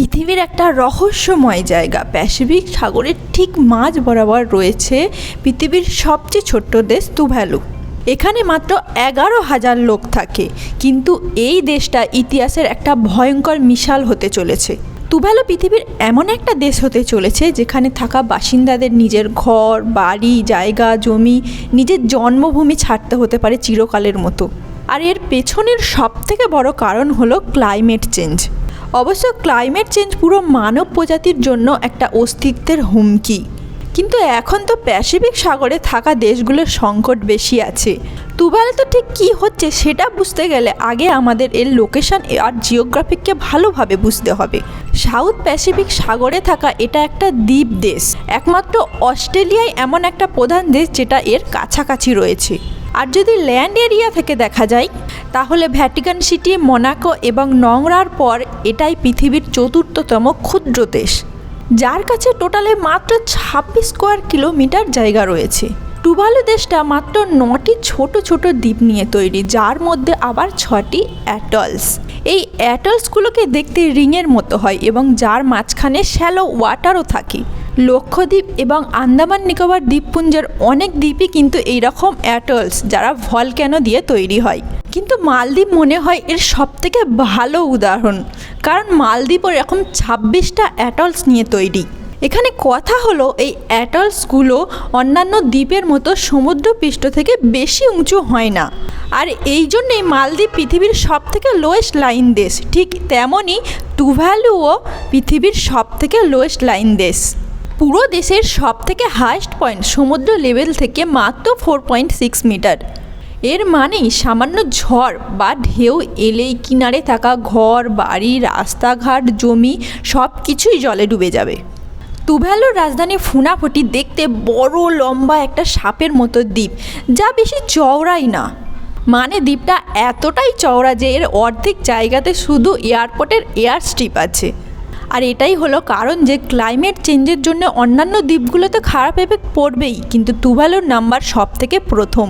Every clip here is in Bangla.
পৃথিবীর একটা রহস্যময় জায়গা। প্যাসিফিক সাগরের ঠিক মাঝ বরাবর রয়েছে পৃথিবীর সবচেয়ে ছোট্ট দেশ তুভ্যালু এখানে মাত্র এগারো হাজার লোক থাকে। কিন্তু এই দেশটা ইতিহাসের একটা ভয়ঙ্কর মিশাল হতে চলেছে। তুভ্যালু পৃথিবীর এমন একটা দেশ হতে চলেছে যেখানে থাকা বাসিন্দাদের নিজের ঘর, বাড়ি, জায়গা, জমি, নিজের জন্মভূমি ছাড়তে হতে পারে চিরকালের মতো। আর এর পেছনের সবথেকে বড় কারণ হলো ক্লাইমেট চেঞ্জ অবশ্য ক্লাইমেট চেঞ্জ পুরো মানব প্রজাতির জন্য একটা অস্তিত্বের হুমকি। কিন্তু এখন তো প্যাসিফিক সাগরে থাকা দেশগুলোর সংকট বেশি আছে। তুবালে তো ঠিক কী হচ্ছে সেটা বুঝতে গেলে আগে আমাদের এর লোকেশন আর জিওগ্রাফিককে ভালোভাবে বুঝতে হবে। সাউথ প্যাসিফিক সাগরে থাকা এটা একটা দ্বীপ দেশ। একমাত্র অস্ট্রেলিয়ায় এমন একটা প্রধান দেশ যেটা এর কাছাকাছি রয়েছে। আর যদি ল্যান্ড এরিয়া থেকে দেখা যায়, তাহলে ভ্যাটিকান সিটি, মোনাকো এবং নংরার পর এটাই পৃথিবীর চতুর্থতম ক্ষুদ্র দেশ, যার কাছে টোটালে মাত্র ছাব্বিশ স্কোয়ার কিলোমিটার জায়গা রয়েছে। টুভালু দেশটা মাত্র নটি ছোট ছোট দ্বীপ নিয়ে তৈরি, যার মধ্যে আবার ছটি অ্যাটলস। এই অ্যাটলসগুলোকে দেখতে রিংয়ের মতো হয় এবং যার মাঝখানে শ্যালো ওয়াটারও থাকে। লক্ষদ্বীপ এবং আন্দামান নিকোবর দ্বীপপুঞ্জের অনেক দ্বীপই কিন্তু এইরকম অ্যাটলস যারা ভল ভলক্যানো দিয়ে তৈরি হয়। কিন্তু মালদ্বীপ মনে হয় এর সবথেকে ভালো উদাহরণ, কারণ মালদ্বীপ এরকম ছাব্বিশটা অ্যাটলস নিয়ে তৈরি। এখানে কথা হলো এই অ্যাটলসগুলো অন্যান্য দ্বীপের মতো সমুদ্রপৃষ্ঠ থেকে বেশি উঁচু হয় না। আর এই জন্যেই মালদ্বীপ পৃথিবীর সব থেকে লোয়েস্ট লাইন দেশ। ঠিক তেমনই টুভ্যালুও পৃথিবীর সব থেকে লোয়েস্ট লাইন দেশ। পুরো দেশের সব থেকে হায়েস্ট পয়েন্ট সমুদ্র লেভেল থেকে মাত্র ফোর পয়েন্ট সিক্স মিটার এর মানেই সামান্য ঝড় বা ঢেউ এলেই কিনারে থাকা ঘর, বাড়ি, রাস্তাঘাট, জমি সব কিছুই জলে ডুবে যাবে। তুভ্যালুর রাজধানী ফুনাফুটি দেখতে বড় লম্বা একটা সাপের মতো দ্বীপ, যা বেশি চওড়াই না। মানে দ্বীপটা এতটাই চওড়া যে এর অর্ধেক জায়গাতে শুধু এয়ারপোর্টের এয়ার স্ট্রিপ আছে। আর এটাই হলো কারণ যে ক্লাইমেট চেঞ্জের জন্য অন্যান্য দ্বীপগুলোতে খারাপ এফেক্ট পড়বেই, কিন্তু তুভালুর নাম্বার সব থেকে প্রথম।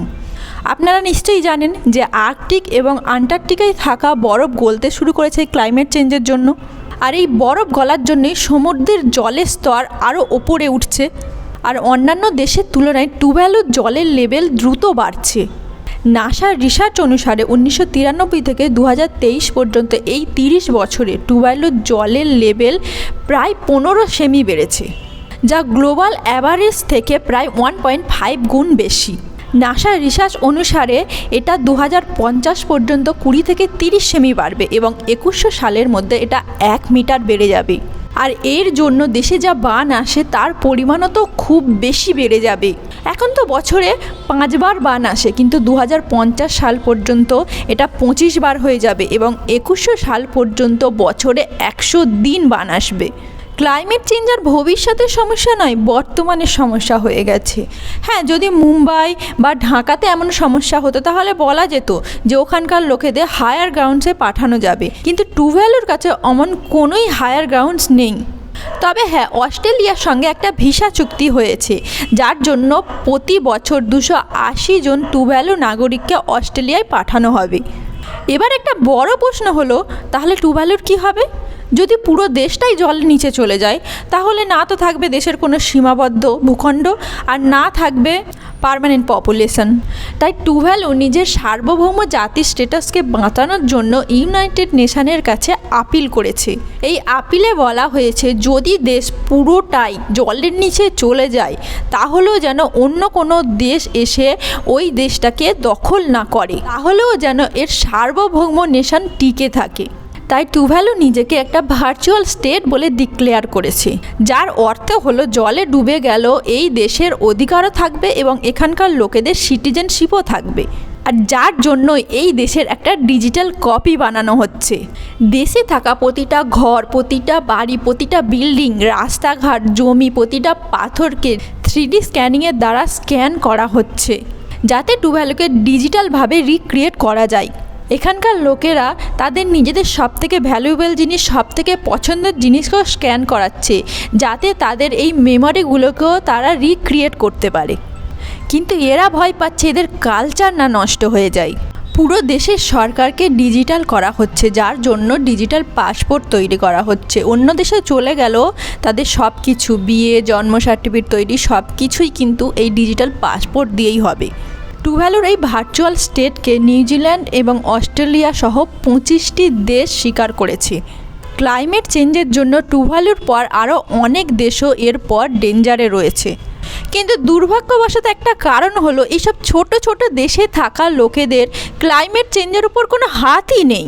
আপনারা নিশ্চয়ই জানেন যে আর্কটিক এবং আন্টার্কটিকায় থাকা বরফ গলতে শুরু করেছে ক্লাইমেট চেঞ্জের জন্য। আর এই বরফ গলার জন্যই সমুদ্রের জলের স্তর আরও ওপরে উঠছে। আর অন্যান্য দেশের তুলনায় টুভ্যালুর জলের লেভেল দ্রুত বাড়ছে। নাসার রিসার্চ অনুসারে উনিশশো তিরানব্বই থেকে দু হাজার তেইশ পর্যন্ত এই তিরিশ বছরে টুভ্যালুর জলের লেভেল প্রায় পনেরো সেমি বেড়েছে, যা গ্লোবাল অ্যাভারেজ থেকে প্রায় ওয়ান পয়েন্ট ফাইভ গুণ বেশি। নাসার রিসার্চ অনুসারে এটা দু হাজার পঞ্চাশ পর্যন্ত কুড়ি থেকে তিরিশ সেমি বাড়বে এবং একুশশো সালের মধ্যে এটা এক মিটার বেড়ে যাবে। আর এর জন্য দেশে যা বান আসে, তার পরিমাণও তো খুব বেশি বেড়ে যাবে। এখন তো বছরে পাঁচবার বান আসে, কিন্তু দু হাজার পঞ্চাশ সাল পর্যন্ত এটা পঁচিশ বার হয়ে যাবে এবং একুশশো সাল পর্যন্ত বছরে একশো দিন বান আসবে। ক্লাইমেট চেঞ্জ আর ভবিষ্যতের সমস্যা নয়, বর্তমানে সমস্যা হয়ে গেছে। হ্যাঁ যদি মুম্বাই বা ঢাকাতে এমন সমস্যা হতো, তাহলে বলা যেত যে ওখানকার লোকেদের হায়ার গ্রাউন্ডসে পাঠানো যাবে। কিন্তু টুভ্যালুর কাছে অমন কোনোই হায়ার গ্রাউন্ডস নেই। তবে হ্যাঁ অস্ট্রেলিয়ার সঙ্গে একটা ভিসা চুক্তি হয়েছে, যার জন্য প্রতি বছর দুশো আশি জন টুভ্যালু নাগরিককে অস্ট্রেলিয়ায় পাঠানো হবে। এবার একটা বড় প্রশ্ন হলো, তাহলে টুভ্যালুর কী হবে? যদি পুরো দেশটাই জলের নিচে চলে যায়, তাহলে না তো থাকবে দেশের কোনো সীমাবদ্ধ ভূখণ্ড আর না থাকবে পারমানেন্ট পপুলেশন। তাই টুভ্যালু নিজের সার্বভৌম জাতির স্ট্যাটাসকে বাঁচানোর জন্য ইউনাইটেড নেশনের কাছে আপিল করেছে। এই আপিলে বলা হয়েছে, যদি দেশ পুরোটাই জলের নিচে চলে যায়, তাহলেও যেন অন্য কোনো দেশ এসে ওই দেশটাকে দখল না করে। তাহলেও যেন এর সার্বভৌম নেশন টিকে থাকে। তাই টুভ্যালু নিজেকে একটা ভার্চুয়াল স্টেট বলে ডিক্লেয়ার করেছে। যার অর্থ হলো জলে ডুবে গেল, এই দেশের অধিকারও থাকবে এবং এখানকার লোকেদের সিটিজেনশিপও থাকবে। আর যার জন্য এই দেশের একটা ডিজিটাল কপি বানানো হচ্ছে। দেশে থাকা প্রতিটা ঘর, প্রতিটা বাড়ি, প্রতিটা বিল্ডিং রাস্তাঘাট, জমি, প্রতিটা পাথরকে থ্রিডি স্ক্যানিংয়ের দ্বারা স্ক্যান করা হচ্ছে। যাতে টুভ্যালুকে ডিজিটালভাবে রিক্রিয়েট করা যায়। এখানকার লোকেরা তাদের নিজেদের সব থেকে ভ্যালুয়েবল জিনিস সব থেকে পছন্দের জিনিসকেও স্ক্যান করাচ্ছে, যাতে তাদের এই মেমোরিগুলোকেও তারা রিক্রিয়েট করতে পারে। কিন্তু এরা ভয় পাচ্ছে এদের কালচার না নষ্ট হয়ে যায়। পুরো দেশের সরকারকে ডিজিটাল করা হচ্ছে, যার জন্য ডিজিটাল পাসপোর্ট তৈরি করা হচ্ছে। অন্য দেশে চলে গেলেও তাদের সব কিছু বিয়ে, জন্ম সার্টিফিকেট তৈরি সব কিছুই কিন্তু এই ডিজিটাল পাসপোর্ট দিয়েই হবে। টুভ্যালুর এই ভার্চুয়াল স্টেটকে নিউজিল্যান্ড এবং অস্ট্রেলিয়া সহ পঁচিশটি দেশ স্বীকার করেছে। ক্লাইমেট চেঞ্জের জন্য টুভালুর পর আরও অনেক দেশও এরপর ডেঞ্জারে রয়েছে। কিন্তু দুর্ভাগ্যবশত একটা কারণ হলো এইসব ছোট ছোট দেশে থাকা লোকেদের ক্লাইমেট চেঞ্জের উপর কোনো হাতই নেই।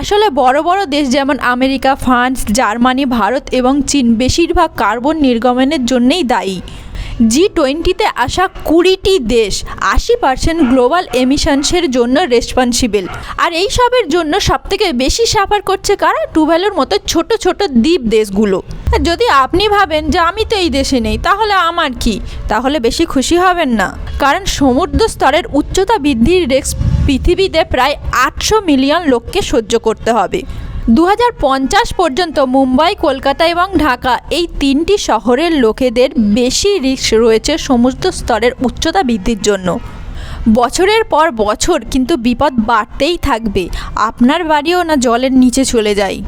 আসলে বড় বড় দেশ যেমন আমেরিকা, ফ্রান্স, জার্মানি, ভারত এবং চীন বেশিরভাগ কার্বন নির্গমনের জন্যেই দায়ী। জি টোয়েন্টিতে আসা কুড়িটি দেশ আশি পার্সেন্ট গ্লোবাল এমিশনসের জন্য রেসপন্সিবল। আর এই সবের জন্য সবথেকে বেশি সাফার করছে কারা? টুভ্যালুর মতো ছোট ছোট দ্বীপ দেশগুলো। যদি আপনি ভাবেন যে আমি তো এই দেশে নেই, তাহলে আমার কি? তাহলে বেশি খুশি হবেন না। কারণ সমুদ্র স্তরের উচ্চতা বৃদ্ধির রেক্স পৃথিবীতে প্রায় আটশো মিলিয়ন লোককে সহ্য করতে হবে। দু হাজার পঞ্চাশ পর্যন্ত মুম্বাই, কলকাতা এবং ঢাকা এই তিনটি শহরের লোকেদের বেশি রিস্ক রয়েছে সমুদ্র স্তরের উচ্চতা বৃদ্ধির জন্য। বছরের পর বছর কিন্তু বিপদ বাড়তেই থাকবে, আপনার বাড়িও না জলের নিচে চলে যায়।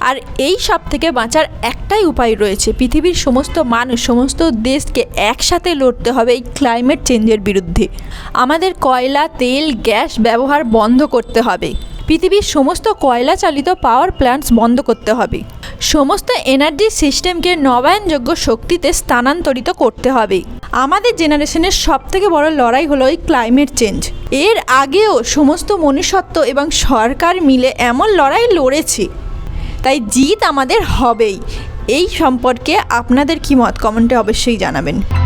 আর এই সব থেকে বাঁচার একটাই উপায় রয়েছে, পৃথিবীর সমস্ত মানুষ, সমস্ত দেশকে একসাথে লড়তে হবে এই ক্লাইমেট চেঞ্জের বিরুদ্ধে। আমাদের কয়লা, তেল, গ্যাস ব্যবহার বন্ধ করতে হবে। পৃথিবীর সমস্ত কয়লা চালিত পাওয়ার প্ল্যান্টস বন্ধ করতে হবে। সমস্ত এনার্জি সিস্টেমকে নবায়নযোগ্য শক্তিতে স্থানান্তরিত করতে হবে। আমাদের জেনারেশনের সব থেকে বড় লড়াই হলো এই ক্লাইমেট চেঞ্জ এর আগেও সমস্ত মনুষ্যত্ব এবং সরকার মিলে এমন লড়াই লড়েছে। তাই জিত আমাদের হবেই। এই সম্পর্কে আপনাদের কি মত? কমেন্টে অবশ্যই জানাবেন।